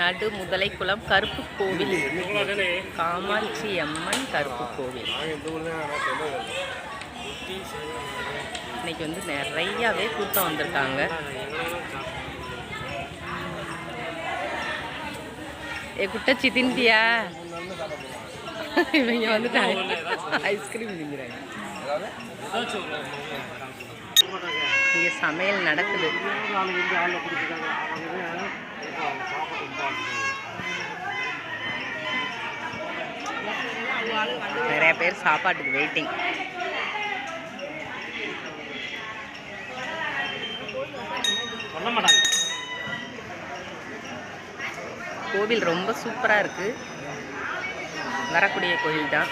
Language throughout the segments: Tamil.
நடு முதலைக்குளம் கருப்பு கோவில் காமாட்சி அம்மன் கருப்பு கோவில் இன்னைக்கு வந்து நிறையாவே கூட்டம் வந்திருக்காங்க. ஏ குட்டச்சி சிதிண்டியா இவங்க வந்துட்டாங்க. ஐஸ்கிரீம் திங்கிறாங்க இங்கே சமையல் நடக்குது. நிறைய பேர் சாப்பாட்டுக்கு வெயிட்டிங் மாட்டாங்க கோவில் ரொம்ப சூப்பராக இருக்குது வரக்கூடிய கோவில் தான்.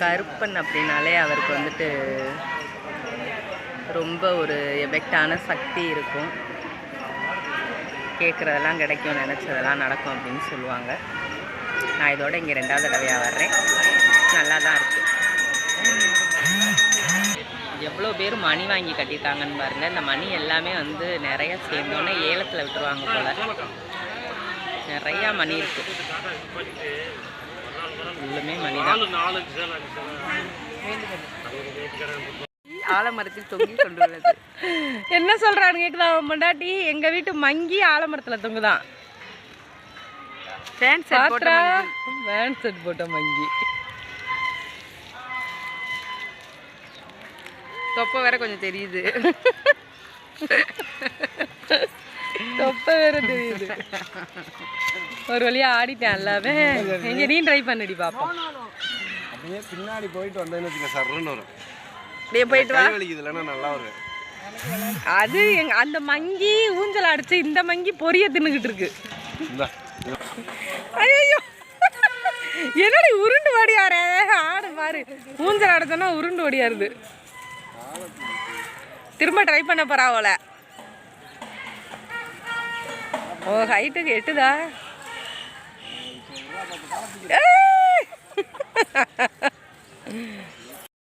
கருப்பன் அப்படின்னாலே அவருக்கு வந்துட்டு ரொம்ப ஒரு எஃபெக்டான சக்தி இருக்கும். கேட்குறதெல்லாம் கிடைக்கும் நினச்சதெல்லாம் நடக்கும் அப்படின்னு சொல்லுவாங்க. நான் இதோட இங்கே ரெண்டாவது தடவையாக வர்றேன். நல்லா தான் இருக்குது எவ்வளோ பேர் மணி வாங்கி கட்டிட்டாங்கன்னு பாருங்க. இந்த மணி எல்லாமே வந்து நிறைய சேர்ந்தோன்னே ஏலத்தில் விட்டுருவாங்க போல. நிறையா மணி இருக்கு. உள்ளுமே மணி தான். ஆலமரத்தில் தொங்கி கொண்டு உள்ளது என்ன சொல்றான்னு கேக்குதா அவன் பொண்டாட்டி? எங்க வீட்டு மங்கி ஆலமரத்துல தொங்குதான் ஃபேன் செட் போட்ட ஃபேன் செட் போட்ட மங்கி. தொப்பை வேற கொஞ்சம் தெரியுது. தொப்பை வேற தெரியுது. ஒரு வழியா ஆடிட்டேன் எல்லாமே எங்க நீ ட்ரை பண்ணடி பாப்போம். அப்படியே பின்னாடி போயிட்டு வந்தேன்னு வச்சுக்க சர்ன்னு வரும். அப்படியே போயிட்டு வா. நல்லா வரும் அது எங்க அந்த மங்கி ஊஞ்சல் அடிச்சு இந்த மங்கி பொரிய தின்னுகிட்டு இருக்கு. ஐயோ என்னடி உருண்டு ஓடியாரே? ஆடு பாரு ஊஞ்சல் அடிச்சோன்னா உருண்டு ஓடியாருது. திரும்ப ட்ரை பண்ண போறாவோல ஓ ஹைட்டுக்கு எட்டுதா? ஏய்!